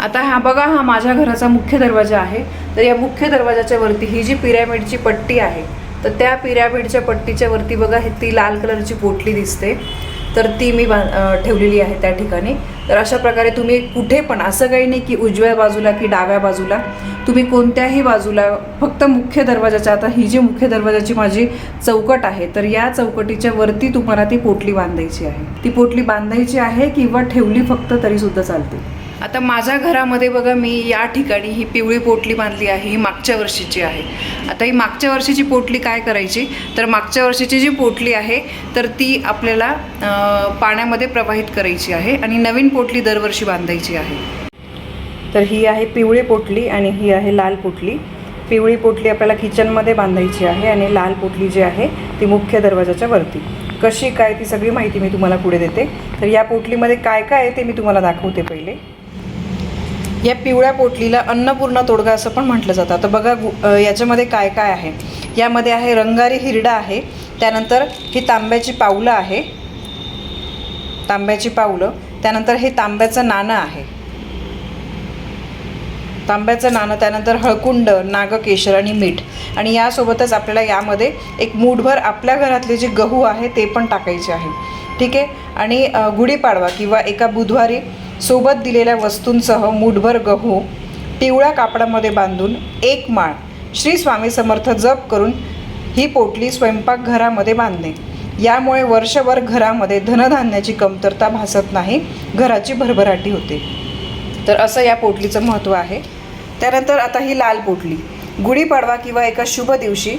आता हा बघा हा माझ्या घराचा मुख्य दरवाजा आहे. तर या मुख्य दरवाजाच्या वरती ही जी पिरॅमिडची पट्टी आहे तर त्या पिरॅमिडच्या पट्टीच्या वरती बघा हे ती लाल कलरची पोटली दिसते. तर ती मी बा- ठेवलेली आहे त्या ठिकाणी. तर अशा प्रकारे तुम्ही कुठे पण असं काही नाही की उजव्या बाजूला की डाव्या बाजूला तुम्ही कोणत्याही बाजूला फक्त मुख्य दरवाजाच्या आता ही जी मुख्य दरवाजाची माझी चौकट आहे तर या चौकटीच्या वरती तुम्हाला ती पोटली बांधायची आहे. ती पोटली बांधायची आहे किंवा ठेवली फक्त तरीसुद्धा चालते. आता माझ्या घरामध्ये बघा मी या ठिकाणी ही पिवळी पोटली बांधली आहे ही मागच्या वर्षीची आहे. आता ही मागच्या वर्षीची पोटली काय करायची? तर मागच्या वर्षीची जी पोटली आहे तर ती आपल्याला पाण्यामध्ये प्रवाहित करायची आहे आणि नवीन पोटली दरवर्षी बांधायची आहे. तर ही आहे पिवळी पोटली आणि ही आहे लाल पोटली. पिवळी पोटली आपल्याला किचनमध्ये बांधायची आहे आणि लाल पोटली जी आहे ती मुख्य दरवाजाच्या वरती. कशी काय ती सगळी माहिती मी तुम्हाला पुढे देते. तर या पोटलीमध्ये काय काय आहे ते मी तुम्हाला दाखवते पहिले. या पिवळ्या पोटलीला अन्नपूर्ण तोडगा असं पण म्हटलं जातं. आता बघा गु- याच्यामध्ये काय काय आहे? यामध्ये आहे रंगारी हिरडा आहे त्यानंतर ही तांब्याची पावलं आहे. तांब्याची पावलं त्यानंतर हे तांब्याचं नाणं आहे. तांब्याचं नाणं त्यानंतर हळकुंड नागकेशर आणि मीठ. आणि यासोबतच आपल्याला यामध्ये एक मूठभर आपल्या घरातले जे गहू आहे ते पण टाकायचे आहे. ठीक आहे? आणि गुढीपाडवा किंवा एका बुधवारी सोबत दिलेल्या वस्तूंसह मूठभर गहू पिवळ्या कापडामध्ये बांधून एक माळ श्री स्वामी समर्थ जप करून ही पोटली स्वयंपाकघरामध्ये बांधणे. यामुळे वर्षभर घरामध्ये धनधान्याची कमतरता भासत नाही घराची भरभराटी होते. तर असं या पोटलीचं महत्त्व आहे. त्यानंतर आता ही लाल पोटली. गुढीपाडवा किंवा एका शुभ दिवशी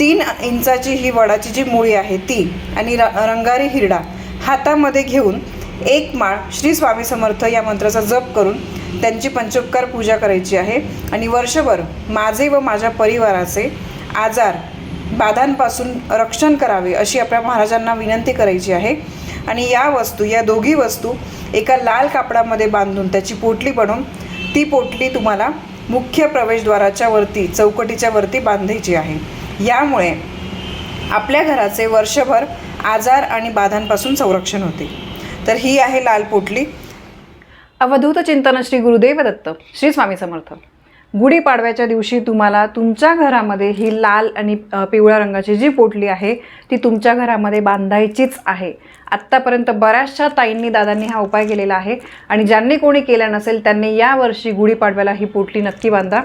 तीन इंचाची ही वडाची जी मुळी आहे ती आणि र रंगारी हिरडा हातामध्ये घेऊन एक माळ श्री स्वामी समर्थ या मंत्राचा जप करून त्यांची पंचोपकार पूजा करायची आहे. आणि वर्षभर माझे व माझ्या परिवाराचे आजार बाधांपासून रक्षण करावे अशी आपल्या महाराजांना विनंती करायची आहे. आणि या वस्तू या दोघी वस्तू एका लाल कापडामध्ये बांधून त्याची पोटली बनवून ती पोटली तुम्हाला मुख्य प्रवेशद्वाराच्या वरती चौकटीच्या वरती बांधायची आहे. यामुळे आपल्या घराचे वर्षभर आजार आणि बाधांपासून संरक्षण होते. तर ही आहे लाल पोटली. अवधूत चिंतन श्री गुरुदेव दत्त श्री स्वामी समर्थ. गुढीपाडव्याच्या दिवशी तुम्हाला तुमच्या घरामध्ये ही लाल आणि पिवळ्या रंगाची जी पोटली आहे ती तुमच्या घरामध्ये बांधायचीच आहे. आत्तापर्यंत बऱ्याचशा ताईंनी दादांनी हा उपाय केलेला आहे आणि ज्यांनी कोणी केला नसेल त्यांनी यावर्षी गुढीपाडव्याला ही पोटली नक्की बांधा.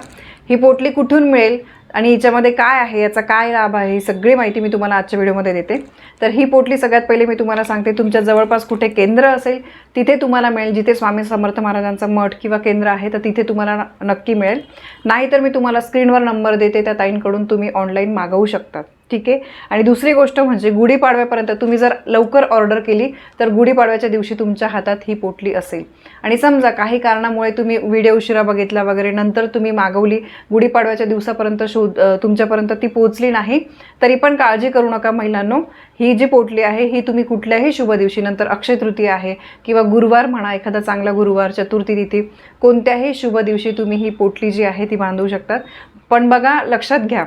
ही पोटली कुठून मिळेल? आणि हिच्यामध्ये काय आहे याचा काय लाभ आहे ही सगळी माहिती मी तुम्हाला आजच्या व्हिडिओमध्ये देते. तर ही पोटली सगळ्यात पहिले मी तुम्हाला सांगते तुमच्या जवळपास कुठे केंद्र असेल तिथे तुम्हाला मिळेल. जिथे स्वामी समर्थ महाराजांचं मठ किंवा केंद्र आहे तर तिथे तुम्हाला न- नक्की मिळेल. नाहीतर मी तुम्हाला स्क्रीनवर नंबर देते त्या ताईंकडून तुम्ही ऑनलाईन मागवू शकतात. ठीक आहे. आणि दुसरी गोष्ट म्हणजे गुढीपाडव्यापर्यंत तुम्ही जर लवकर ऑर्डर केली तर गुढीपाडव्याच्या दिवशी तुमच्या हातात ही पोटली असेल. आणि समजा काही कारणामुळे तुम्ही व्हिडिओ उशिरा बघितला वगैरे नंतर तुम्ही मागवली गुढीपाडव्याच्या दिवसापर्यंत शोध तुमच्यापर्यंत ती पोचली नाही तरी पण काळजी करू नका महिलांनो. ही जी पोटली आहे ही तुम्ही कुठल्याही शुभ दिवशी नंतर अक्षय तृतीया आहे किंवा गुरुवार म्हणा एखादा चांगला गुरुवार चतुर्थी तिथी कोणत्याही शुभ दिवशी तुम्ही ही पोटली जी आहे ती बांधू शकतात. पण बघा लक्षात घ्या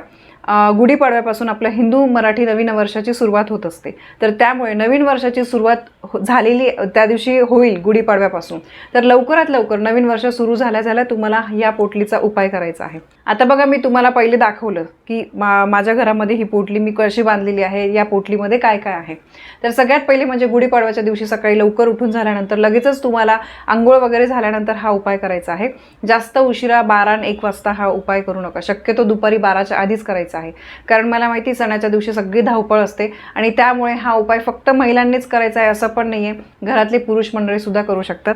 गुढीपाडव्यापासून आपलं हिंदू मराठी नवीन वर्षाची सुरुवात होत असते. तर त्यामुळे नवीन वर्षाची सुरुवात हो- झालेली त्या दिवशी होईल गुढीपाडव्यापासून. तर लवकरात लवकर नवीन वर्ष सुरू झाल्या झाल्या तुम्हाला या पोटलीचा उपाय करायचा आहे. आता बघा मी तुम्हाला पहिले दाखवलं की मा माझ्या घरामध्ये ही पोटली मी कशी बांधलेली आहे या पोटलीमध्ये काय काय आहे. तर सगळ्यात पहिले म्हणजे गुढीपाडव्याच्या दिवशी सकाळी लवकर उठून झाल्यानंतर लगेचच तुम्हाला आंघोळ वगैरे झाल्यानंतर हा उपाय करायचा आहे. जास्त उशिरा बारा एक वाजता हा उपाय करू नका. शक्यतो दुपारी बाराच्या आधीच करायचा आहे. कारण मला माहिती सणाच्या दिवशी सगळी धावपळ असते आणि त्यामुळे हा उपाय फक्त महिलांनीच करायचा आहे असं पण नाही आहे घरातले पुरुष मंडळी सुद्धा करू शकतात.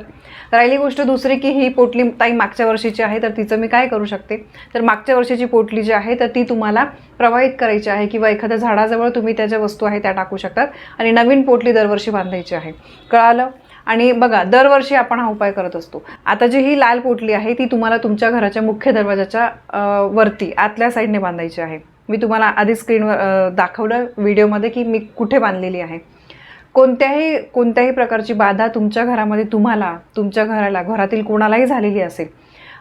राहिली गोष्ट दुसरी की ही पोटली ताई मागच्या वर्षीची आहे तर तिचं मी काय करू शकते? तर मागच्या वर्षीची पोटली जी आहे तर ती तुम्हाला प्रवाहित करायची आहे किंवा एखाद्या झाडाजवळ तुम्ही त्या ज्या वस्तू आहे त्या टाकू शकतात आणि नवीन पोटली दरवर्षी बांधायची आहे. कळालं? आणि बघा दरवर्षी आपण हा उपाय करत असतो. आता जी ही लाल पोटली आहे ती तुम्हाला तुमच्या घराच्या मुख्य दरवाजाच्या वरती आतल्या साईडने बांधायची आहे. मी तुम्हाला आधी स्क्रीनवर दाखवलं व्हिडिओमध्ये की मी कुठे बांधलेली आहे. कोणत्याही कोणत्याही प्रकारची बाधा तुमच्या घरामध्ये तुम्हाला तुमच्या घराला घरातील कोणालाही झालेली असेल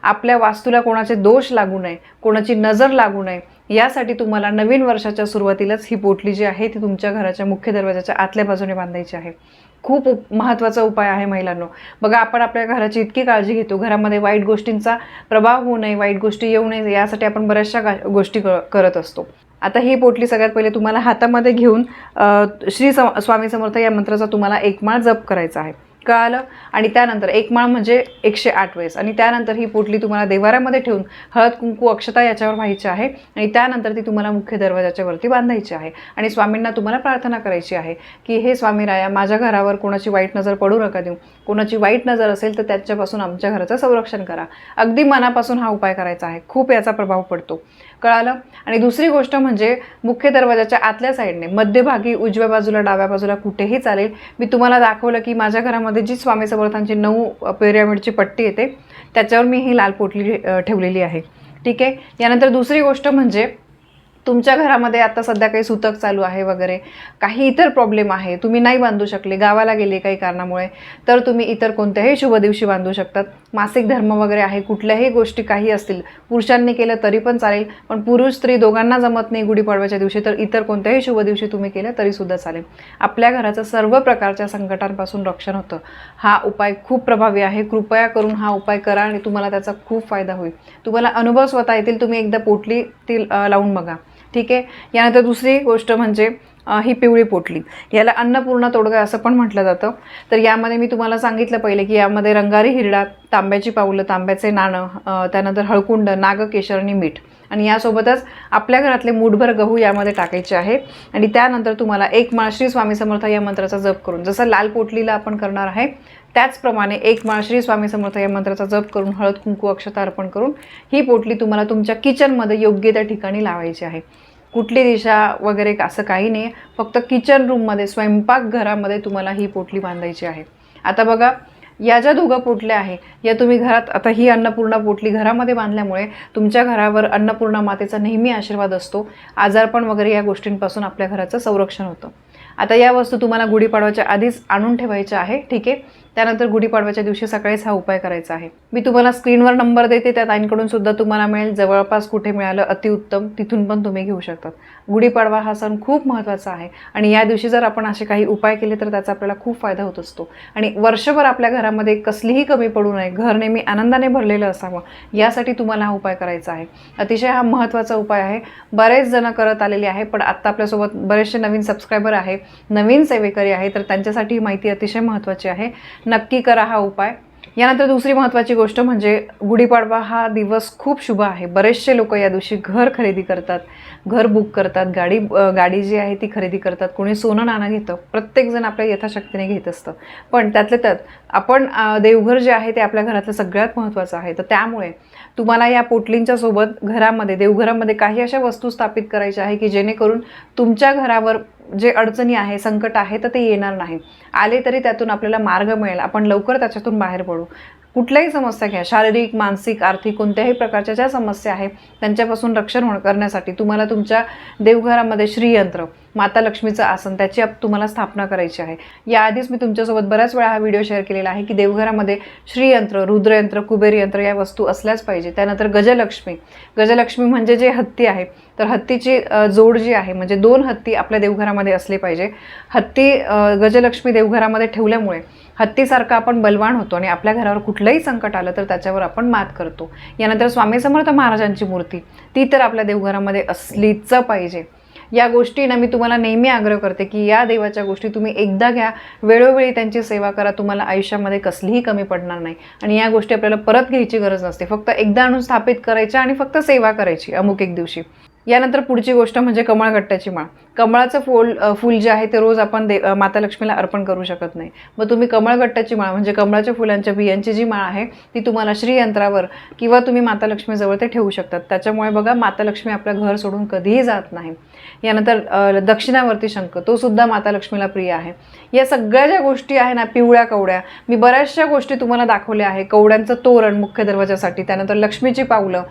आपल्या वास्तूला कोणाचे दोष लागू नये कोणाची नजर लागू नये यासाठी तुम्हाला नवीन वर्षाच्या सुरुवातीलाच ही पोटली जी आहे ती तुमच्या घराच्या मुख्य दरवाजाच्या आतल्या बाजूने बांधायची आहे. खूप उप महत्त्वाचा उपाय आहे महिलांनो. बघा आपण आपल्या घराची इतकी काळजी घेतो. घरामध्ये वाईट गोष्टींचा प्रभाव होऊ नये वाईट गोष्टी येऊ नये यासाठी आपण बऱ्याचशा गोष्टी क करत असतो. आता ही पोटली सगळ्यात पहिले तुम्हाला हातामध्ये घेऊन श्री सम स्वामी समर्थ या मंत्राचा तुम्हाला एकमाळ जप करायचा आहे. कळालं आणि त्यानंतर एक माळ म्हणजे एकशे आठ वेळेस. आणि त्यानंतर ही पोटली तुम्हाला देवाऱ्यामध्ये ठेवून हळद कुंकू अक्षता याच्यावर व्हायची आहे. आणि त्यानंतर ती तुम्हाला मुख्य दरवाजाच्या वरती बांधायची आहे. आणि स्वामींना तुम्हाला प्रार्थना करायची आहे की हे स्वामी राया माझ्या घरावर कोणाची वाईट नजर पडू नका देऊ. कोणाची वाईट नजर असेल तर त्याच्यापासून आमच्या घराचं संरक्षण करा. अगदी मनापासून हा उपाय करायचा आहे. खूप याचा प्रभाव पडतो. कळालं. आणि दुसरी गोष्ट म्हणजे मुख्य दरवाजाच्या आतल्या साईडने मध्यभागी उजव्या बाजूला डाव्या बाजूला कुठेही चालेल. मी तुम्हाला दाखवलं की माझ्या घरामध्ये जी स्वामी समर्थांची नऊ पिरॅमिडची पट्टी येते त्याच्यावर मी ही लाल पोटली ठेवलेली आहे. ठीक आहे? यानंतर दुसरी गोष्ट म्हणजे तुमच्या घरामध्ये आता सध्या काही सुतक चालू आहे वगैरे? काही इतर प्रॉब्लेम आहे? तुम्ही नाही बांधू शकले. गावाला गेले काही कारणामुळे. तर तुम्ही इतर कोणत्याही शुभ दिवशी बांधू शकतात. मासिक धर्म वगैरे आहे. कुठल्याही गोष्टी काही असतील. पुरुषांनी केलं तरी पण चालेल. पण पुरुष स्त्री दोघांना जमत नाही गुढीपाडव्याच्या दिवशी. तर इतर कोणत्याही शुभ दिवशी तुम्ही केलं तरीसुद्धा चालेल. आपल्या घराचं सर्व प्रकारच्या संकटांपासून रक्षण होतं. हा उपाय खूप प्रभावी आहे. कृपया करून हा उपाय करा आणि तुम्हाला त्याचा खूप फायदा होईल. तुम्हाला अनुभव स्वतः येतील. तुम्ही एकदा पोटली ती लावून बघा. ठीक आहे? यानंतर दुसरी गोष्ट म्हणजे ही पिवळी पोटली. याला अन्नपूर्णा तोडगा असं पण म्हटलं जातं. तर यामध्ये मी तुम्हाला सांगितलं पहिले की यामध्ये रंगारी हिरडा तांब्याची पावलं तांब्याचे नाणं त्यानंतर हळकुंड नागकेशर आणि मीठ. आणि यासोबतच आपल्या घरातले मूठभर गहू यामध्ये टाकायचे आहे. आणि त्यानंतर तुम्हाला एक माळ श्री स्वामी समर्थ या मंत्राचा जप करून जसं लाल पोटलीला आपण करणार आहे त्याचप्रमाणे एक माळ श्री स्वामी समर्थ या मंत्राचा जप करून हळद कुंकू अक्षता अर्पण करून ही पोटली तुम्हाला तुमच्या किचनमध्ये योग्य त्या ठिकाणी लावायची आहे. कुठली दिशा वगैरे असं काही नाही फक्त किचन रूममध्ये स्वयंपाकघरामध्ये तुम्हाला ही पोटली बांधायची आहे. आता बघा या ज्या दोघं पोटल्या आहे या तुम्ही घरात आता ही अन्नपूर्णा पोटली घरामध्ये बांधल्यामुळे तुमच्या घरावर अन्नपूर्णा मातेचा नेहमी आशीर्वाद असतो. आजारपण वगैरे या गोष्टींपासून आपल्या घराचं संरक्षण होतं. आता या वस्तू तुम्हाला गुढीपाडव्याच्या आधीच आणून ठेवायच्या आहे ठीक आहे? त्यानंतर गुढीपाडव्याच्या दिवशी सकाळीच हा उपाय करायचा आहे. मी तुम्हाला स्क्रीनवर नंबर देते त्या ताईंकडून सुद्धा तुम्हाला मिळेल. जवळपास कुठे मिळालं अतिउत्तम तिथून पण तुम्ही घेऊ शकतात. गुढीपाडवा हा सण खूप महत्त्वाचा आहे आणि या दिवशी जर आपण असे काही उपाय केले तर त्याचा आपल्याला खूप फायदा होत असतो. आणि वर्षभर आपल्या घरामध्ये कसलीही कमी पडू नये घर नेहमी आनंदाने भरलेलं असावं यासाठी तुम्हाला हा उपाय करायचा आहे. अतिशय हा महत्त्वाचा उपाय आहे. बरेच जण करत आलेले आहे पण आत्ता आपल्यासोबत बरेचसे नवीन सबस्क्रायबर आहे नवीन सेवेकरी आहे तर त्यांच्यासाठी ही माहिती अतिशय महत्त्वाची आहे. नक्की करा हा उपाय. यानंतर दुसरी महत्त्वाची गोष्ट म्हणजे गुढीपाडवा हा दिवस खूप शुभ आहे. बरेचसे लोक या दिवशी घर खरेदी करतात. घर बुक करतात. गाडी गाडी जी आहे ती खरेदी करतात. कोणी सोनं नाणं घेतं. प्रत्येकजण आपल्या यथाशक्तीने घेत असतं. पण त्यातल्या त्यात आपण देवघर जे आहे ते आपल्या घरातलं सगळ्यात महत्त्वाचं आहे. तर त्यामुळे तुम्हाला या पोटलींच्या सोबत घरामध्ये देवघरामध्ये काही अशा वस्तू स्थापित करायच्या आहे की जेणेकरून तुमच्या घरावर जे अडचणी आहे संकट आहे तर ते येणार नाही. आले तरी त्यातून आपल्याला मार्ग मिळेल. आपण लवकर त्याच्यातून बाहेर पडू. कुठल्याही समस्या घ्या. शारीरिक मानसिक आर्थिक कोणत्याही प्रकारच्या ज्या समस्या आहे त्यांच्यापासून रक्षण होण करण्यासाठी तुम्हाला तुमच्या देवघरामध्ये श्रीयंत्र माता लक्ष्मीचं आसन त्याची आप- तुम्हाला स्थापना करायची आहे. याआधीच मी तुमच्यासोबत बऱ्याच वेळा हा व्हिडिओ शेअर केलेला आहे की देवघरामध्ये श्रीयंत्र रुद्रयंत्र कुबेरयंत्र या वस्तू असल्याच पाहिजे. त्यानंतर गजलक्ष्मी. गजलक्ष्मी म्हणजे जे हत्ती आहे तर हत्तीची जोड जी आहे म्हणजे दोन हत्ती आपल्या देवघरामध्ये असले पाहिजे. हत्ती गजलक्ष्मी देवघरामध्ये ठेवल्यामुळे हत्तीसारखं आपण बलवान होतो आणि आपल्या घरावर कुठलंही संकट आलं तर त्याच्यावर आपण मात करतो. यानंतर स्वामी समर्थ महाराजांची मूर्ती ती तर आपल्या देवघरामध्ये असलीच पाहिजे. या गोष्टी ना मी तुम्हाला नेहमी आग्रह करते की या देवाच्या गोष्टी तुम्ही एकदा घ्या वेळोवेळी त्यांची सेवा करा तुम्हाला आयुष्यामध्ये कसलीही कमी पडणार नाही. आणि या गोष्टी आपल्याला परत घ्यायची गरज नसते. फक्त एकदा आणून स्थापित करायच्या आणि फक्त सेवा करायची अमुक एक दिवशी. यानंतर पुढची गोष्ट म्हणजे कमळगट्ट्याची माळ. कमळाचं फूल फूल जे आहे ते रोज आपण दे माता लक्ष्मीला अर्पण करू शकत नाही. मग तुम्ही कमळगट्ट्याची माळ म्हणजे कमळाच्या फुलांच्या बियांची जी माळ आहे ती तुम्हाला श्रीयंत्रावर किंवा तुम्ही माता लक्ष्मीजवळ ते ठेवू शकतात. त्याच्यामुळे बघा माता लक्ष्मी आपलं घर सोडून कधीही जात नाही. यानंतर दक्षिणावरती दक्षिणावर्ती शंख तो सुद्धा माता लक्ष्मीला प्रिय आहे. या सगळ्या ज्या गोष्टी आहे ना पिवळ्या कवड्या मी बऱ्याचशा गोष्टी तुम्हाला दाखवल्या आहे. कवड्यांचं तोरण मुख्य दरवाजासाठी त्यानंतर लक्ष्मीची पावलं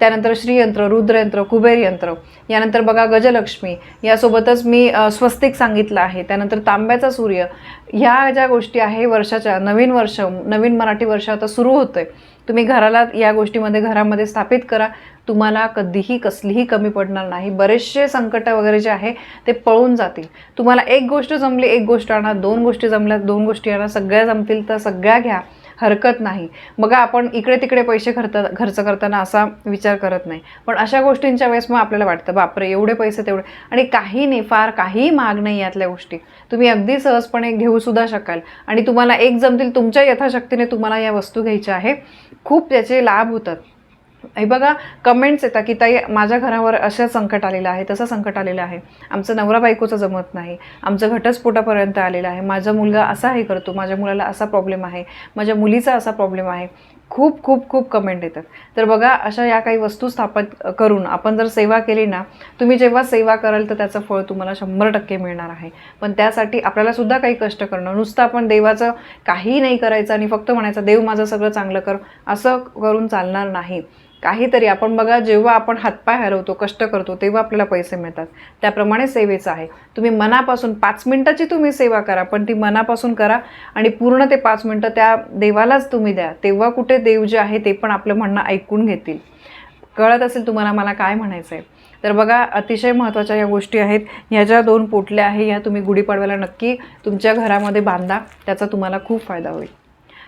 त्यानंतर श्रीयंत्र रुद्रयंत्र कुबेरयंत्र नक्षत्र यानंतर बघा गजलक्ष्मी. यासोबतच मी स्वस्तिक सांगितलं आहे. त्यानंतर तांब्याचा सूर्य. ह्या ज्या गोष्टी आहे वर्षाच्या नवीन वर्ष नवीन मराठी वर्ष आता सुरू होतंय. तुम्ही घराला या गोष्टीमध्ये घरामध्ये स्थापित करा. तुम्हाला कधीही कसलीही कमी पडणार नाही. बरेचसे संकट वगैरे जे आहे ते पळून जातील. तुम्हाला एक गोष्ट जमली एक गोष्ट आणा. दोन गोष्टी जमल्या दोन गोष्टी आणा. सगळ्या जमतील तर सगळ्या घ्या. हरकत नाही. मग आपण इकडे तिकडे पैसे खर्च खर्च करताना असा विचार करत नाही. पण अशा गोष्टींच्या वेळेस मग आपल्याला वाटतं बापरे एवढे पैसे तेवढे. आणि काही नाही फार काही महाग नाही यातल्या गोष्टी. तुम्ही अगदी सहजपणे घेऊसुद्धा शकाल. आणि तुम्हाला एक जमतील तुमच्या यथाशक्तीने तुम्हाला या वस्तू घ्यायच्या आहे. खूप त्याचे लाभ होतात. हे बघा कमेंट्स येतात की ताई माझ्या घरावर असं संकट आलेलं आहे तसं संकट आलेलं आहे. आमचं नवरा बायकोचं जमत नाही. आमचं घटस्फोटापर्यंत आलेलं आहे. माझा मुलगा असा हे करतो. माझ्या मुलाला असा प्रॉब्लेम आहे. माझ्या मुलीचा असा प्रॉब्लेम आहे. खूप खूप खूप कमेंट येतात. तर बघा अशा या काही वस्तू स्थापित करून आपण जर सेवा केली ना तुम्ही जेव्हा सेवा कराल तर त्याचं फळ तुम्हाला शंभर टक्के मिळणार आहे. पण त्यासाठी आपल्याला सुद्धा काही कष्ट करणं. नुसतं आपण देवाचं काही नाही करायचं आणि फक्त म्हणायचं देव माझं सगळं चांगलं कर. असं करून चालणार नाही. काहीतरी आपण बघा जेव्हा आपण हातपाय हरवतो कष्ट करतो तेव्हा आपल्याला पैसे मिळतात. त्याप्रमाणे सेवेचं आहे. तुम्ही मनापासून पाच मिनटाची तुम्ही सेवा करा पण ती मनापासून करा आणि पूर्ण ते पाच मिनटं त्या देवालाच तुम्ही द्या. तेव्हा कुठे देव जे आहे ते पण आपलं म्हणणं ऐकून घेतील. कळत असेल तुम्हाला मला काय म्हणायचं आहे तर बघा अतिशय महत्त्वाच्या या गोष्टी आहेत. ह्या ज्या दोन पोटल्या आहे ह्या तुम्ही गुढीपाडव्याला नक्की तुमच्या घरामध्ये बांधा. त्याचा तुम्हाला खूप फायदा होईल.